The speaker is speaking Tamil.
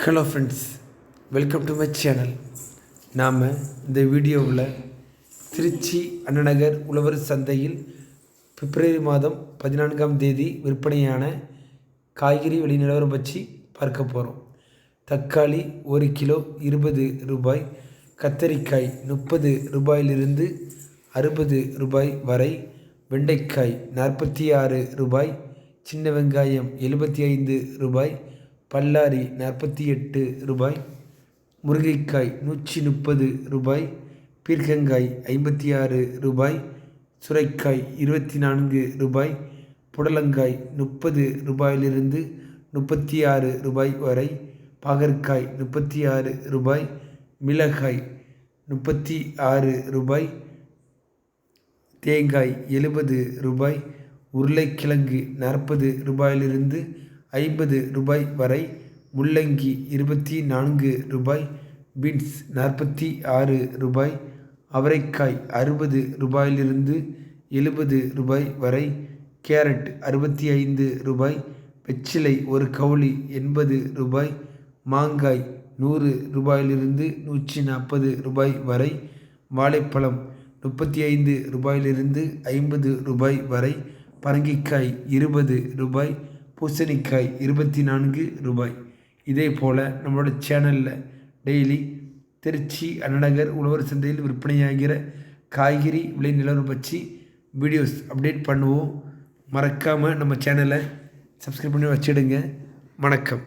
Hello friends welcome to my channel நாம் இந்த வீடியோவில் திருச்சி அண்ணநகர் உழவர் சந்தையில் பிப்ரவரி மாதம் பதினான்காம் தேதி விற்பனையான காய்கறி விலை நிலவரம் பற்றி பார்க்க போகிறோம் தக்காளி ஒரு கிலோ இருபது ரூபாய் கத்தரிக்காய் முப்பது ரூபாயிலிருந்து அறுபது ரூபாய் வரை வெண்டைக்காய் நாற்பத்தி ஆறு ரூபாய் சின்ன வெங்காயம் எழுபத்தி ஐந்து ரூபாய் பல்லாரி நாற்பத்தி எட்டு ரூபாய் முருங்கைக்காய் நூற்றி முப்பது ரூபாய் பீர்க்கங்காய் ஐம்பத்தி ஆறு ரூபாய் சுரைக்காய் இருபத்தி நான்கு ரூபாய் புடலங்காய் முப்பது ரூபாயிலிருந்து முப்பத்தி ஆறு ரூபாய் வரை பாகற்காய் முப்பத்தி ஆறு ரூபாய் மிளகாய் முப்பத்தி ஆறு ரூபாய் தேங்காய் எழுபது ரூபாய் உருளைக்கிழங்கு நாற்பது ரூபாயிலிருந்து ஐம்பது ரூபாய் வரை முள்ளங்கி இருபத்தி நான்கு ரூபாய் பீன்ஸ் நாற்பத்தி ஆறு ரூபாய் அவரைக்காய் அறுபது ரூபாயிலிருந்து எழுபது ரூபாய் வரை கேரட் அறுபத்தி ஐந்து ரூபாய் வெச்சிலை ஒரு கவுளி எண்பது ரூபாய் மாங்காய் நூறு ரூபாயிலிருந்து நூற்றி நாற்பது ரூபாய் வரை வாழைப்பழம் முப்பத்தி ஐந்து ரூபாயிலிருந்து ஐம்பது ரூபாய் வரை பரங்கிக்காய் இருபது ரூபாய் பூசணிக்காய் இருபத்தி நான்கு ரூபாய். இதே போல் நம்மளோட சேனலில் டெய்லி திருச்சி அண்ணநகர் உழவர் சந்தையில் விற்பனையாகிற காய்கறி விலை நிலவரம் பற்றி வீடியோஸ் அப்டேட் பண்ணுவோம். மறக்காமல் நம்ம சேனலை சப்ஸ்கிரைப் பண்ணி வச்சிடுங்க. வணக்கம்.